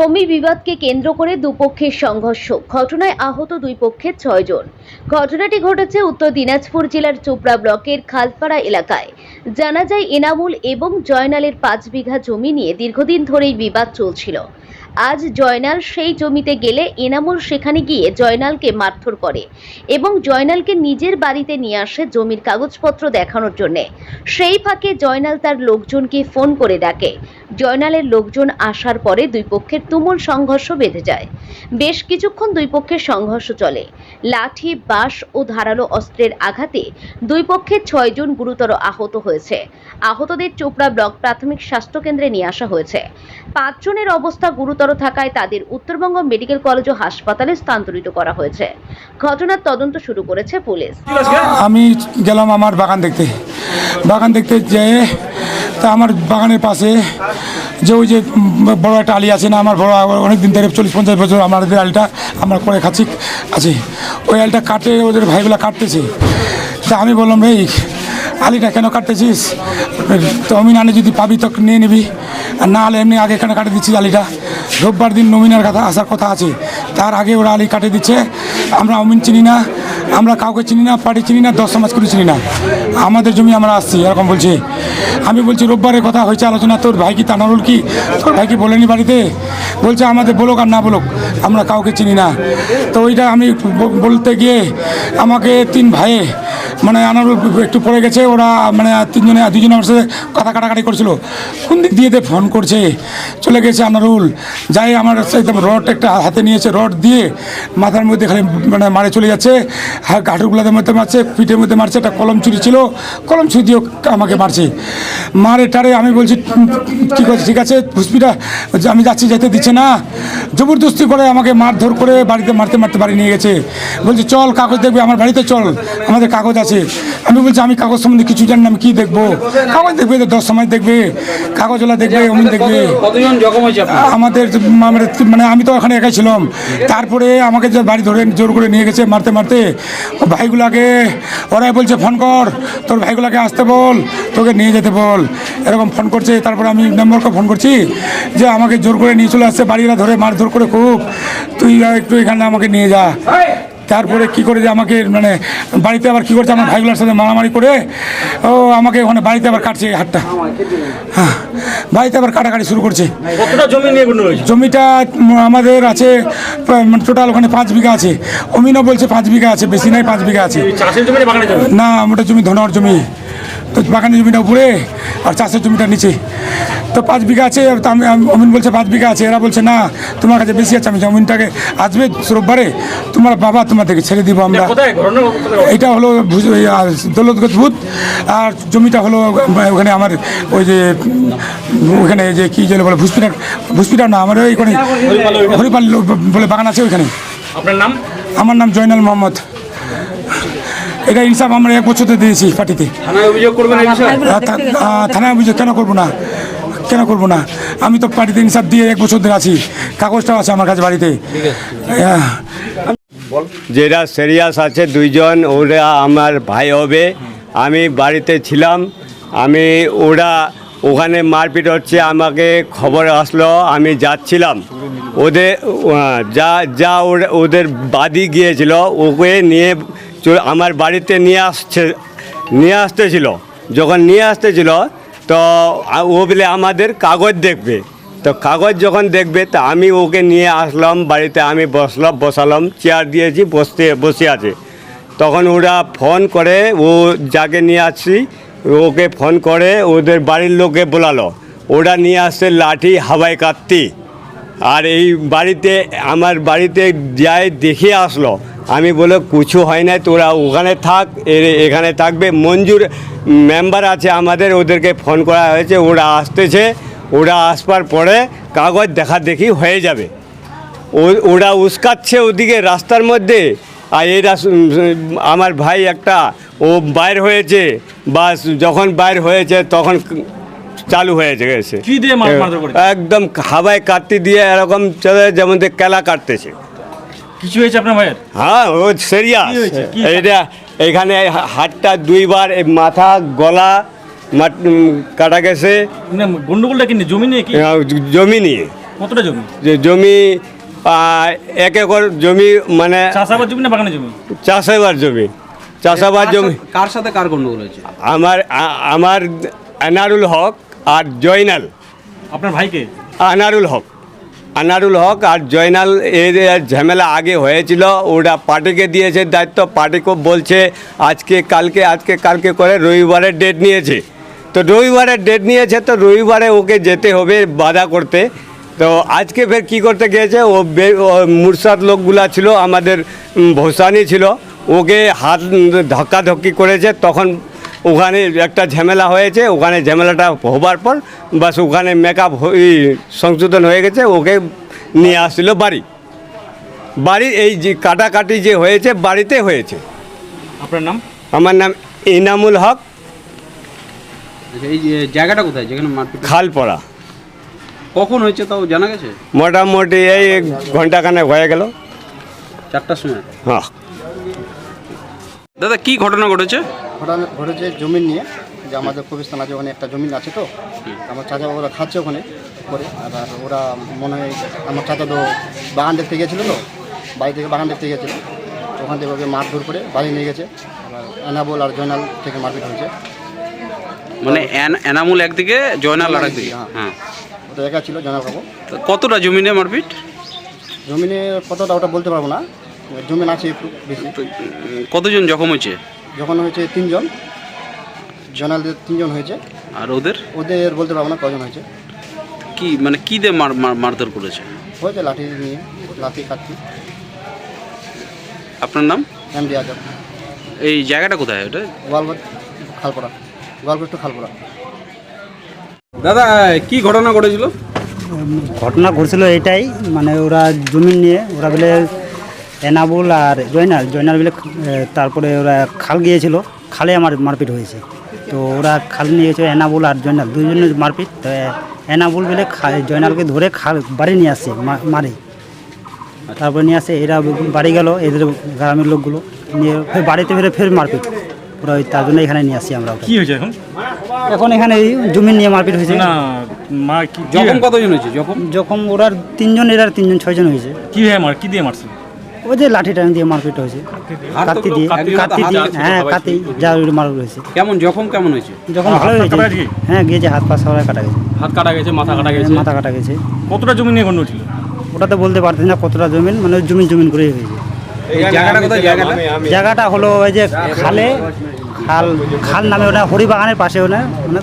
জমি বিবাদকে কেন্দ্র করে দুপক্ষের সংঘর্ষ। ঘটনায় আহত দুই পক্ষের ছয়জন। ঘটনাটি ঘটেছে উত্তর দিনাজপুর জেলার চোপড়া ব্লকের খালপাড়া এলাকায়। জানা যায়, এনামুল এবং জয়নালের পাঁচ বিঘা জমি নিয়ে দীর্ঘদিন ধরেই বিবাদ চলছিল। আজ জয়নাল সেই জমিতে গেলে এনামুল সেখানে গিয়ে জয়নালকে মারধর করে এবং জয়নালকে নিজের বাড়িতে নিয়ে আসে জমির কাগজপত্র দেখানোর জন্যে। সেই ফাঁকে জয়নাল তার লোকজনকে ফোন করে ডাকে। জয়নালের লোকজন আসার পরে দুই পক্ষের তুমুল সংঘর্ষ বেঁধে যায়। বেশ কিছুক্ষণ দুই পক্ষের সংঘর্ষ চলে। লাঠি, বাঁশ ও ধারালো অস্ত্রের আঘাতে দুই পক্ষের ছয়জন গুরুতর আহত হয়েছে। আহতদের চোপড়া ব্লক প্রাথমিক স্বাস্থ্যকেন্দ্রে নিয়ে আসা হয়েছে। পাঁচজনের অবস্থা গুরুতর থাকায় তাদের উত্তরবঙ্গ মেডিকেল কলেজ ও হাসপাতালে স্থানান্তরিত করা হয়েছে। ঘটনার তদন্ত শুরু করেছে পুলিশ। আমি গেলাম আমার বাগান দেখতে। বাগান দেখতে যেয়ে তা আমার বাগানের পাশে যে ওই যে বড় একটা আলি আছে না, আমার বড় অনেক দিন ধরে চল্লিশ পঞ্চাশ বছর আমাদের আলটা আমরা করে খাচ্ছি, আছে। ওই আলটা কাটে, ওদের ভাইগুলা কাটতেছে। তা আমি বললাম, এই আলিটা কেন কাটতেছিস? তো অমিন আনে যদি পাবি তো নিয়ে নিবি। আর না হলে এমনি আগে এখানে কাটে দিচ্ছি আলিটা। রোববার দিন নমিনার কথা আসার কথা আছে। তার আগে ওরা আলি কাটে দিচ্ছে। আমরা অমিন চিনি না, আমরা কাউকে চিনি না, পার্টি চিনি না, দশ সমাজ করে চিনি না। আমাদের জমি আমরা আসছি, এরকম বলছে। আমি বলছি, রোববারের কথা হয়েছে আলোচনা, তোর ভাই কি তানারুল কি? তোর ভাই কি বলেনি বাড়িতে? বলছে, আমাদের বলুক আর না বলুক, আমরা কাউকে চিনি না। তো ওইটা আমি বলতে গিয়ে আমাকে তিন ভাইয়ে মানে আনারুল একটু পড়ে গেছে, ওরা মানে তিনজনে, দুজনে আমার সাথে কথা কাটাকাটি করছিল। কোন দিক দিয়ে ফোন করছে, চলে গেছে আনারুল। যাই আমার একদম রড একটা হাতে নিয়েছে, রড দিয়ে মাথার মধ্যে খালি মানে মারে চলে যাচ্ছে। ঘাটুগুলোতে মধ্যে মারছে, পিঠের মধ্যে মারছে, একটা কলম ছুরি ছিল, কলম চুরি দিয়েও আমাকে মারছে। মারে টারে আমি বলছি ঠিক আছে ঠিক আছে ভুসপিটা আমি যাচ্ছি, যেতে দিচ্ছে না। জবরদস্তি করে আমাকে মারধর করে বাড়িতে মারতে মারতে বাড়ি নিয়ে গেছে। বলছে, চল, কাগজ দেখবে, আমার বাড়িতে চল। আমাদের কাগজ আছে। আমি বলছি আমি কাগজ সম্বন্ধে কিছু জানি না আমি কী দেখব? কাগজ দেখবে দশ সময় দেখবে কাগজওয়ালা দেখবে অমিন দেখবে। আমাদের মানে আমি তো ওখানে একাই ছিলাম। তারপরে আমাকে যে বাড়ি ধরে জোর করে নিয়ে গেছে মারতে মারতে ভাইগুলাকে ওরাই বলছে ফোন কর তোর ভাইগুলাকে আসতে বল তোকে নিয়ে যেতে বল। এরকম ফোন করছে তারপরে আমি নম্বরকে ফোন করছি যে আমাকে জোর করে নিয়ে চলে আসছে বাড়িরা ধরে মার মারধর করে খুব তুই একটু এখানে আমাকে নিয়ে যা। তারপরে কি করে যে আমাকে মানে বাড়িতে আবার কি করছে আমার ভাইগুলোর সাথে মারামারি করে ও আমাকে ওখানে বাড়িতে আবার কাটছে এই হাতটা হ্যাঁ বাড়িতে আবার কাটাকাটি শুরু করছে। জমি নিয়ে জমিটা আমাদের আছে টোটাল ওখানে পাঁচ বিঘা আছে। অমিনও বলছে পাঁচ বিঘা আছে বেশি নাই পাঁচ বিঘা আছে। না ওটা জমি ধনার জমি। তো বাগানের জমিটা উপরে আর চাষের জমিটা নিচে। তো পাঁচ বিঘা আছে আমি অমিন বলছে পাঁচ বিঘা আছে এরা বলছে না তোমার কাছে বেশি আছে আমি জমিনটাকে আসবে রোববারে তোমার বাবা তোমার থেকে ছেড়ে দিব আমরা? এটা হলো ওই, আর দৌলতগঞ্জ ভূত আর জমিটা হলো ওখানে আমার ওই যে ওখানে যে কী যেন বলে ভুসপিটার ভুসপিটার না আমার ওইখানে। হরিপাল বলে বাগান আছে ওইখানে। আপনার নাম? আমার নাম জয়নাল মোহাম্মদ। এটা ইনসাফ আমরা এক বছরতে দিয়েছি পার্টিতে। থানায় অভিযোগ করবেন থানায় অভিযোগ কেন করব না? কেন করব না? আমি তো পার্টিতে ইনসাফ দিয়ে এক বছর ধরে আছি। কাগজটাও আছে আমার কাছে বাড়িতে। যেটা সিরিয়াস আছে দুইজন ওরা আমার ভাই হবে। আমি বাড়িতে ছিলাম। আমি ওরা ওখানে মারপিট হচ্ছে আমাকে খবর আসলো আমি যাচ্ছিলাম। ওদের যা যা ওরা- ওদের বাদি গিয়েছিল ওকে নিয়ে আমার বাড়িতে নিয়ে আসছে, নিয়ে আসতেছিল। যখন নিয়ে আসতেছিল, তো ও বলে আমাদের কাগজ দেখবে। তো কাগজ যখন দেখবে, তা আমি ওকে নিয়ে আসলাম বাড়িতে, আমি বসলাম, বসালাম, চেয়ার দিয়েছি, বসতে, বসে আছে। তখন ওরা ফোন করে, ও যাকে নিয়ে আসছি, ওকে ফোন করে, ওদের বাড়ির লোকে বলালো, ওরা নিয়ে আসছে লাঠি, হাওয়াই কাটতি। আর এই বাড়িতে, আমার বাড়িতে যাই দেখে আসলো। আমি বলে কিছু হয় না তোরা ওখানে থাক এ- এখানে থাকবে। মঞ্জুর মেম্বার আছে আমাদের ওদেরকে ফোন করা হয়েছে ওরা আসতেছে। ওরা আসবার পরে কাগজ দেখা দেখি হয়ে যাবে। ও- ওরা উস্কাচ্ছে ওদিকে রাস্তার মধ্যে। আর এরা আমার ভাই একটা ও বাইর হয়েছে। বা যখন বাইর হয়েছে তখন চালু হয়েছে গেছে? একদম হাওয়ায় কাটতে দিয়ে এরকম চলে যেমন কেলা কাটতেছে। কিছু হয়েছে আপনার ভাইয়ের? হ্যাঁ ও সিরিয়াস? এটা এখানে হাতটা দুইবার এই মাথা গলা কাটা গেছে। মানে গন্ডগোলটা জমি নিয়ে জমি নিয়ে। কতটা জমি? যে জমি এক একর জমি মানে চাষাবাদ জমি না বাগানের জমি? চাষাবাদ জমি। চাষাবাদ জমি। কার সাথে কার গন্ডগোল হয়েছে? আমার আমার আনারুল হক আর জয়নাল। আপনার ভাইকে? আনারুল হক। আনারুল হক আর জয়নাল এর ঝামেলা আগে হয়েছিল, ওরা পার্টিকে দিয়েছে, দায়িত্ব পার্টিকে বলছে, আজকে, কালকে আজকে, কালকে করে রবিবারের ডেট নিয়েছে। তো রবিবারের ডেট নিয়েছে, তো রবিবারে ওকে যেতে হবে বাধা করতে। তো আজকে ফের কী করতে গিয়েছে, ও মুরসাদ লোকগুলা ছিল, আমাদের ভোসানি ছিল, ওকে হাত ধাক্কাধক্কি করেছে, তখন ওখানে একটা ঝামেলা হয়েছে ওখানে ঝামেলাটা হবার পর বাস ওখানে মেকআপ সংশোধন হয়ে গেছে ওকে নিয়ে আসছিল বাড়ি। বাড়ি এই যে কাটাকাটি যে হয়েছে বাড়িতে হয়েছে। আপনার নাম? আমার নাম ইনামুল হক। আচ্ছা, এই জায়গাটা কোথায়? যেখানে? খালপড়া। কখন হয়েছে তাও জানা গেছে? মোটামুটি এই ঘন্টাখানেক হয়ে গেল। চারটার সময়? হ্যাঁ। দাদা কি ঘটনা ঘটেছে? ঘটনা ঘটেছে জমিন নিয়ে যে আমাদের কবিস্তান আছে ওখানে একটা জমিন আছে তো। আমার চাচা ওরা খাচ্ছে ওখানে করে আর ওরা মনে হয় আমার চাচা তো বাগান দেখতে গেছিল তো বাড়ি থেকে বাগান দেখতে গেছিল। ওখান থেকে ওকে মারধর করে বাড়ি নিয়ে গেছে এনাবল আর জয়নাল থেকে মারপিট হয়েছে। মানে এন- এনামুল একদিকে জয়নাল আর একদিকে হ্যাঁ। হ্যাঁ। ওটা একা ছিল জয়নাল তো কতটা জমিনে মারপিট? জমিনে কতটা ওটা বলতে পারব না জমিন আছে একটু বেশি। কতজন জখম হয়েছে? যখন হয়েছে তিনজন জয়নালদের তিনজন হয়েছে। আর ওদের? ওদের বলতে পারব না কজন হয়েছে। কি মানে কি দিয়ে মার মার- মারধর করেছে? হয়েছে লাঠি নিয়ে লাঠি কাটছি আপনার নাম? M D Azad. এই জায়গাটা কোথায় ওটা? গোয়ালঘর খালপড়া। গোয়ালঘর টু খালপড়া। দাদা কি ঘটনা ঘটেছিল? ঘটনা ঘটছিল এটাই মানে ওরা জমি নিয়ে ওরা বলে এনাবুল আর জয়নাল জয়নাল বলে তারপরে ওরা খাল গিয়েছিল খালে আমার মারপিট হয়েছে। তো ওরা খাল নিয়ে গেছে এনাবুল আর জয়নাল দুজনের মারপিট। তো এনাবুল বলে জয়নালকে ধরে খাল বাড়ি নিয়ে আসছে মা- মারে। তারপরে নিয়ে আসে এরা বাড়ি গেল এদের গ্রামের লোকগুলো। নিয়ে ফের বাড়িতে ফিরে ফের মারপিট। ওরা ওই তার জন্য এখানে নিয়ে আসি আমরা। কি হয়েছে এখন? এখন এখানে এই জমি নিয়ে মারপিট হয়েছে। না মা কি জখম কতজন হয়েছে? জখম? যখন ওরা তিনজন এরা তিনজন ছয়জন হয়েছে। কি হয়ে মার কি দিয়ে মারছে ওই যে লাঠি টান দিয়ে মারপিট হয়েছে। কাতি দিয়ে কাতি দিয়ে হ্যাঁ কাতি যা মারপিট হয়েছে। কেমন জখম কেমন হয়েছে? যখন হাত ভালো হয়েছে? হ্যাঁ গিয়েছে হাত পা সবাই কাটা গেছে। হাত কাটা গেছে মাথা কাটা গেছে? মাথা কাটা গেছে। কতটা জমি নিয়ে গন্ডগোল ছিল? ওটা তো বলতে পারতেছি না কতটা জমিন মানে জমিন জমিন করেই হয়েছে। জায়গাটা কোথায় জায়গাটা? জায়গাটা হলো ওই যে খালে খাল খাল নামে ওটা হরিবাগানের পাশে ওটা মানে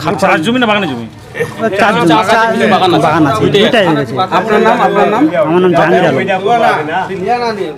খাল জমি না বাগানের জমি? ওটা চার জমি, চার- বাগান আছে। বাগান আছে। দুইটাই আপনার নাম আপনার নাম? আমার নাম জাহাঙ্গীর আলম।